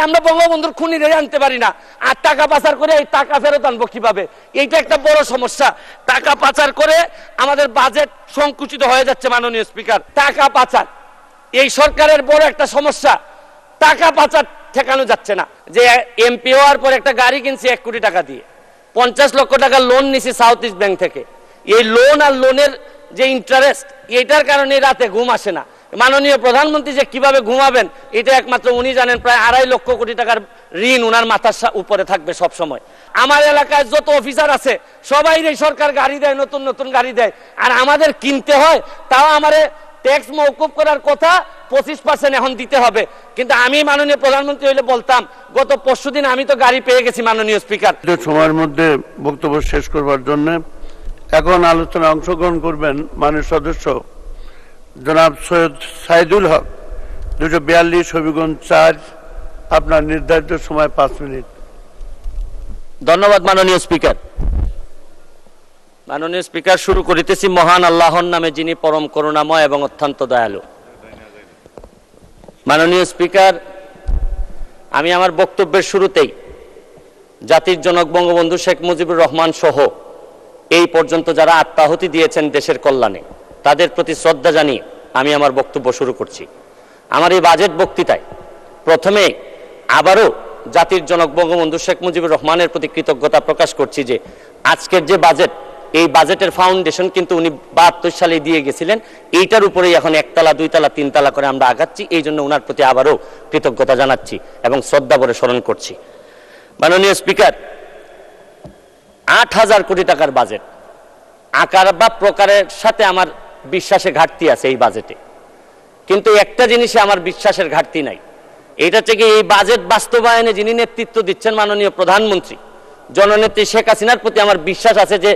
আমরা বঙ্গবন্ধুর খুনিরে আনতে পারি না। আর টাকা পাচার করে এই টাকা ফেরত আনব কীভাবে? এইটা একটা বড় সমস্যা। টাকা পাচার করে আমাদের বাজেট সংকুচিত হয়ে যাচ্ছে মাননীয় স্পিকার টাকা পাচার। এই সরকারের বড় একটা সমস্যা। টাকা পাচার ঠেকানো যাচ্ছে না। যে এমপি হওয়ার পর একটা গাড়ি কিনছি এক কোটি টাকা দিয়ে। পঞ্চাশ লক্ষ টাকা লোন নিছি সাউথ ইস্ট ব্যাংক থেকে। এই লোন আর লোনের যে ইন্টারেস্ট এটার কারণে রাতে ঘুম আসে না। মাননীয় প্রধানমন্ত্রী যে কীভাবে ঘুমাবেন, এটা একমাত্র উনি জানেন, প্রায় আড়াই লক্ষ কোটি টাকার ঋণ উনার মাথার উপরে থাকবে সব সময় আমার এলাকায় যত অফিসার আছে সবাই সরকার গাড়ি দেয়, নতুন নতুন গাড়ি দেয়। আর আমাদের কিনতে হয়, তাও আমারে ট্যাক্স মৌকুব করার কথা পঁচিশ পার্সেন্ট এখন দিতে হবে। কিন্তু আমি মাননীয় প্রধানমন্ত্রী হইলে বলতাম, গত পরশুদিন আমি তো গাড়ি পেয়ে গেছি মাননীয় স্পিকার। সময়ের মধ্যে বক্তব্য শেষ করবার জন্য, এখন আলোচনায় অংশগ্রহণ করবেন মাননীয় সদস্য জনাব সৈয়দ সাইদুল হক, দুশো বিয়াল্লিশ হবিগঞ্জ চার, আপনার নির্ধারিত সময় পাঁচ মিনিট। ধন্যবাদ মাননীয় স্পিকার। মাননীয় স্পিকার, শুরু করিতেছি। মহান আল্লাহর নামে যিনি পরম করুণাময় এবং অত্যন্ত দয়ালু। মাননীয় স্পিকার, আমি আমার বক্তব্যের শুরুতেই জাতির জনক বঙ্গবন্ধু শেখ মুজিবুর রহমান সহ এই পর্যন্ত যারা আত্মাহুতি দিয়েছেন দেশের কল্যাণে তাদের প্রতি শ্রদ্ধা জানিয়ে আমি আমার বক্তব্য শুরু করছি। আমার এই বাজেট বক্তৃতায় প্রথমে আবারও জাতির জনক বঙ্গবন্ধু শেখ মুজিবুর রহমানের প্রতি কৃতজ্ঞতা প্রকাশ করছি যে আজকের যে বাজেট, এই বাজেটের ফাউন্ডেশন কিন্তু উনি বাহাত্তর সালে দিয়ে গেছিলেন। এইটার উপরেই এখন একতলা, দুইতলা, তিনতলা করে আমরা আগাচ্ছি। এই জন্য ওনার প্রতি আবারও কৃতজ্ঞতা জানাচ্ছি এবং শ্রদ্ধা ভরে স্মরণ করছি। মাননীয় স্পিকার, আট হাজার কোটি টাকার বাজেট। আকার বা প্রকারের সাথে আমার বিশ্বাসে ঘাটতি আছে এই বাজেটে কিন্তু একটা জিনিসে আমার বিশ্বাসের ঘাটতি নাই। এটা থেকে এই বাজেট বাস্তবায়নে যিনি নেতৃত্ব দিচ্ছেন মাননীয় প্রধানমন্ত্রী, জননেত্রী শেখ হাসিনার প্রতি আমার বিশ্বাস আছে যে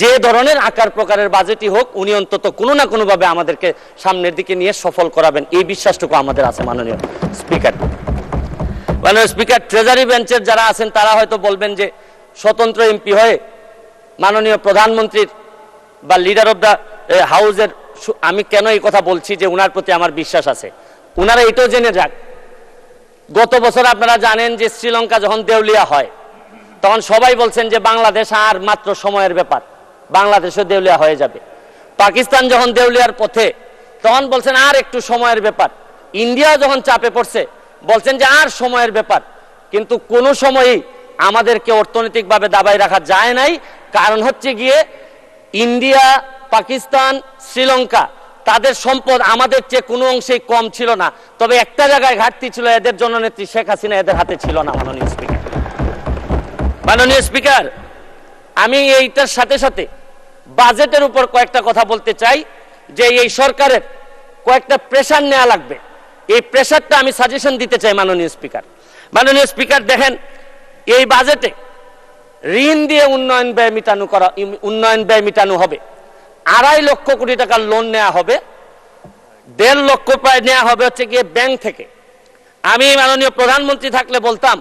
যে ধরনের আকার প্রকারের বাজেটই হোক, উনি অন্তত কোনো না কোনোভাবে আমাদেরকে সামনের দিকে নিয়ে সফল করাবেন। এই বিশ্বাসটুকু আমাদের আছে মাননীয় স্পিকার। মাননীয় স্পিকার ট্রেজারি বেঞ্চের যারা আছেন, তারা হয়তো বলবেন যে স্বতন্ত্র এমপি হয়ে মাননীয় প্রধানমন্ত্রীর বা লিডার অব দ্য হাউসের সু- আমি কেন এই কথা বলছি যে উনার প্রতি আমার বিশ্বাস আছে? উনারা এটাও জেনে যাক। গত বছর আপনারা জানেন যে শ্রীলঙ্কা যখন দেউলিয়া হয়, তখন সবাই বলছেন যে বাংলাদেশ আর মাত্র সময়ের ব্যাপার। বাংলাদেশও দেউলিয়া হয়ে যাবে। পাকিস্তান যখন দেউলিয়ার পথে, তখন বলছেন আর একটু সময়ের ব্যাপার। ইন্ডিয়া যখন চাপে পড়ছে, বলছেন যে আর সময়ের ব্যাপার। কিন্তু কোনো সময়ই আমাদেরকে অর্থনৈতিকভাবে দাবাই রাখা যায় নাই। কারণ হচ্ছে গিয়ে ইন্ডিয়া পাকিস্তান, শ্রীলঙ্কা, তাদের সম্পদ আমাদের চেয়ে কোনো অংশেই কম ছিল না। তবে একটা জায়গায় ঘাটতি ছিল, এদের জননেত্রী শেখ হাসিনা এদের হাতে ছিল না, মাননীয় স্পিকার। মাননীয় স্পিকার, আমি এইটার সাথে সাথে বাজেটের উপর কয়েকটা কথা বলতে চাই, যে এই সরকারের কয়েকটা প্রেশার নেওয়া লাগবে। এই প্রেশারটা আমি সাজেশন দিতে চাই, মাননীয় স্পিকার। মাননীয় স্পিকার, দেখেন, এই বাজেটে ঋণ দিয়ে উন্নয়ন ব্যয় মিটানো করা উন্নয়ন ব্যয় মিটানো হবে। আড়াই লক্ষ কোটি টাকার লোন নেওয়া হবে, দেড় লক্ষ প্রায় নেওয়া হবে হচ্ছে গিয়ে ব্যাংক থেকে। আমি মাননীয় প্রধানমন্ত্রী থাকলে বলতাম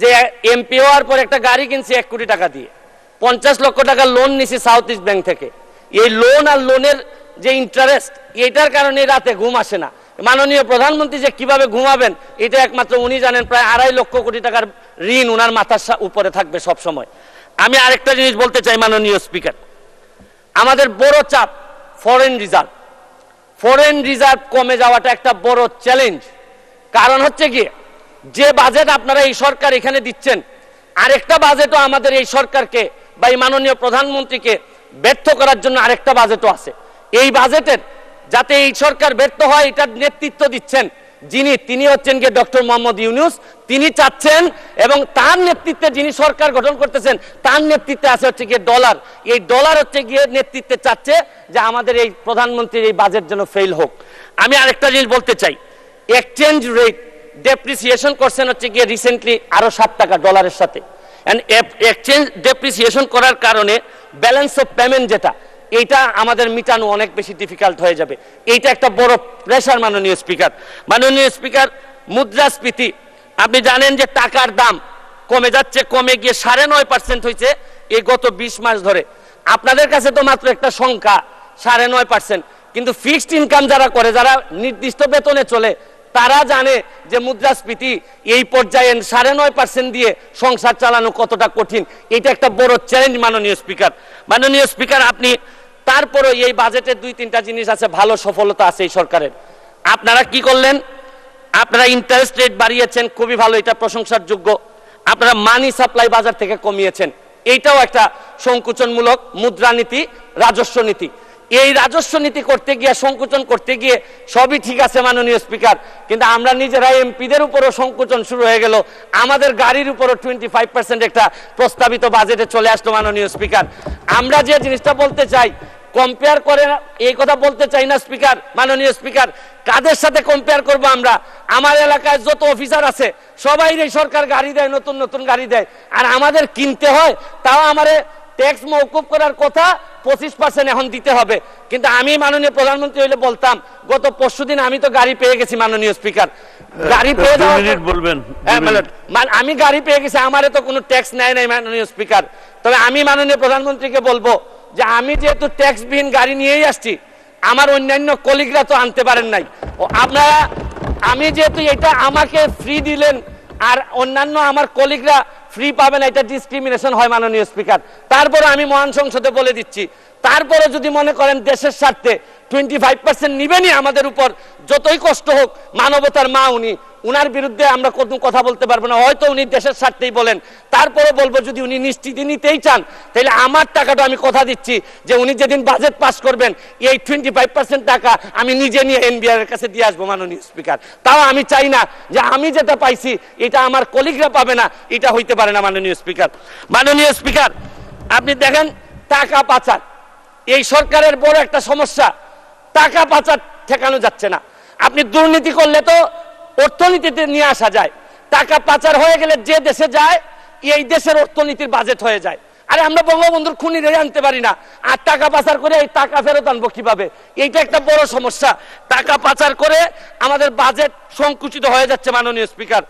যে এমপি হওয়ার পর একটা গাড়ি কিনছি এক কোটি টাকা দিয়ে। পঞ্চাশ লক্ষ টাকা লোন নিছি সাউথ ইস্ট ব্যাংক থেকে। এই লোন আর লোনের যে ইন্টারেস্ট এটার কারণে রাতে ঘুম আসে না। মাননীয় প্রধানমন্ত্রী যে কীভাবে ঘুমাবেন, এটা একমাত্র উনি জানেন, প্রায় আড়াই লক্ষ কোটি টাকার ঋণ উনার মাথার উপরে থাকবে সব সময় আমি আরেকটা জিনিস বলতে চাই মাননীয় স্পিকার আমাদের বড় চাপ ফরেন রিজার্ভ ফরেন রিজার্ভ কমে যাওয়াটা একটা বড় চ্যালেঞ্জ কারণ হচ্ছে কি যে বাজেট আপনারা এই সরকার এখানে দিচ্ছেন, আরেকটা বাজেটও আমাদের এই সরকারকে বা এই মাননীয় প্রধানমন্ত্রীকে ব্যর্থ করার জন্য আরেকটা বাজেটও আছে। এই বাজেটের যাতে এই সরকার ব্যর্থ হয়, এটার নেতৃত্ব দিচ্ছেন যিনি, তিনি হচ্ছেন গিয়ে ডক্টর মোহাম্মদ ইউনুস, তিনি চাচ্ছেন এবং তার নেতৃত্বে যিনি সরকার গঠন করতেছেন, তার নেতৃত্বে আছে হচ্ছে গিয়ে ডলার। এই ডলার হচ্ছে গিয়ে নেতৃত্বে চাচ্ছে যে আমাদের এই প্রধানমন্ত্রীর এই বাজেট যেন ফেল হোক। আমি আরেকটা জিনিস বলতে চাই এক্সচেঞ্জ রেট ডেপ্রিসিয়েশন করছেন হচ্ছে গিয়ে রিসেন্টলি আরও সাত টাকা ডলারের সাথে। এক্সচেঞ্জ ডেপ্রিসিয়েশন করার কারণে ব্যালেন্স অফ পেমেন্ট যেটা এইটা আমাদের মিটানো অনেক বেশি ডিফিকাল্ট হয়ে যাবে। এইটা একটা বড় প্রেশার মাননীয় স্পিকার মাননীয় স্পিকার মুদ্রাস্ফীতি। আপনি জানেন যে টাকার দাম কমে যাচ্ছে, কমে গিয়ে সাড়ে নয় পার্সেন্ট হয়েছে এই গত বিশ মাস ধরে। আপনাদের কাছে তো মাত্র একটা সংখ্যা, সাড়ে নয় পার্সেন্ট কিন্তু ফিক্সড ইনকাম যারা করে, যারা নির্দিষ্ট বেতনে চলে, তারা জানে যে মুদ্রাস্ফীতি এই পর্যায়ে সাড়ে নয় পার্সেন্ট দিয়ে সংসার চালানো কতটা কঠিন। এটা একটা বড় চ্যালেঞ্জ মাননীয় স্পিকার মাননীয় স্পিকার আপনি তারপরও এই বাজেটে দুই তিনটা জিনিস আছে, ভালো সফলতা আছে এই সরকারের। আপনারা কি করলেন? আপনারা ইন্টারেস্ট রেট বাড়িয়েছেন, খুবই ভালো, এটা প্রশংসার যোগ্য আপনারা মানি সাপ্লাই বাজার থেকে কমিয়েছেন। এইটাও একটা সংকুচনমূলক মুদ্রানীতি রাজস্ব নীতি। এই রাজস্ব নীতি করতে গিয়ে, সংকুচন করতে গিয়ে সবই ঠিক আছে মাননীয় স্পিকার, কিন্তু আমরা নিজেরা এমপিদের উপরও সংকুচন শুরু হয়ে গেল। আমাদের গাড়ির উপরও টোয়েন্টি ফাইভ পার্সেন্ট একটা প্রস্তাবিত বাজেটে চলে আসলো মাননীয় স্পিকার। আমরা যে জিনিসটা বলতে চাই কম্পেয়ার করে এই কথা বলতে চাই না স্পিকার মাননীয় স্পিকার কাদের সাথে কম্পেয়ার করব আমরা? আমার এলাকায় যত অফিসার আছে সবাই এই সরকার গাড়ি দেয় নতুন নতুন গাড়ি দেয়। আর আমাদের কিনতে হয় তাও আমারে ট্যাক্স মৌকুব করার কথা পঁচিশ পার্সেন্ট এখন দিতে হবে। কিন্তু আমি মাননীয় প্রধানমন্ত্রী হইলে বলতাম গত পরশু দিন আমি তো গাড়ি পেয়ে গেছি মাননীয় স্পিকার গাড়ি পেয়ে বলবেন হ্যাঁ, আমি গাড়ি পেয়ে গেছি আমারে তো কোনো ট্যাক্স নেয় নাই মাননীয় স্পিকার তবে আমি মাননীয় প্রধানমন্ত্রীকে বলব যে আমি যেহেতু ট্যাক্সবিহীন গাড়ি নিয়েই আসছি, আমার অন্যান্য কলিগরা তো আনতে পারেন নাই। ও আপনারা, আমি যেহেতু এটা আমাকে ফ্রি দিলেন, আর অন্যান্য আমার কলিগরা ফ্রি পাবেন এটা ডিসক্রিমিনেশন হয় মাননীয় স্পিকার তারপরে আমি মহান সংসদে বলে দিচ্ছি তারপরে যদি মনে করেন দেশের স্বার্থে টোয়েন্টি ফাইভ পার্সেন্ট নিবেনই আমাদের উপর, যতই কষ্ট হোক, মানবতার মা উনি উনার বিরুদ্ধে আমরা কোনো কথা বলতে পারব না। হয়তো উনি দেশের স্বার্থেই বলেন। তারপরে বলব, যদি উনি নিশ্চিতি নিতেই চান, তাহলে আমার টাকাটা আমি কথা দিচ্ছি যে উনি যেদিন বাজেট পাস করবেন, এই টোয়েন্টি ফাইভ পার্সেন্ট টাকা আমি নিজে নিয়ে এনবিআর এর কাছে দিয়ে আসব, মাননীয় স্পিকার তাও আমি চাই না যে আমি যেটা পাইছি, এটা আমার কলিগরা পাবে না, এটা হইতে পারে না, মাননীয় স্পিকার মাননীয় স্পিকার আপনি দেখেন টাকা পাচার। এই সরকারের বড় একটা সমস্যা, টাকা পাচার ঠেকানো যাচ্ছে না। আপনি দুর্নীতি করলে তো অর্থনীতিতে নিয়ে আসা যায়। টাকা পাচার হয়ে গেলে যে দেশে যায়, এই দেশের অর্থনীতির বাজেট হয়ে যায়। আরে আমরা বঙ্গবন্ধুর খুনি রেড়ে আনতে পারি না। আর টাকা পাচার করে এই টাকা ফেরত আনব কীভাবে? এইটা একটা বড় সমস্যা। টাকা পাচার করে আমাদের বাজেট সংকুচিত হয়ে যাচ্ছে মাননীয় স্পিকার।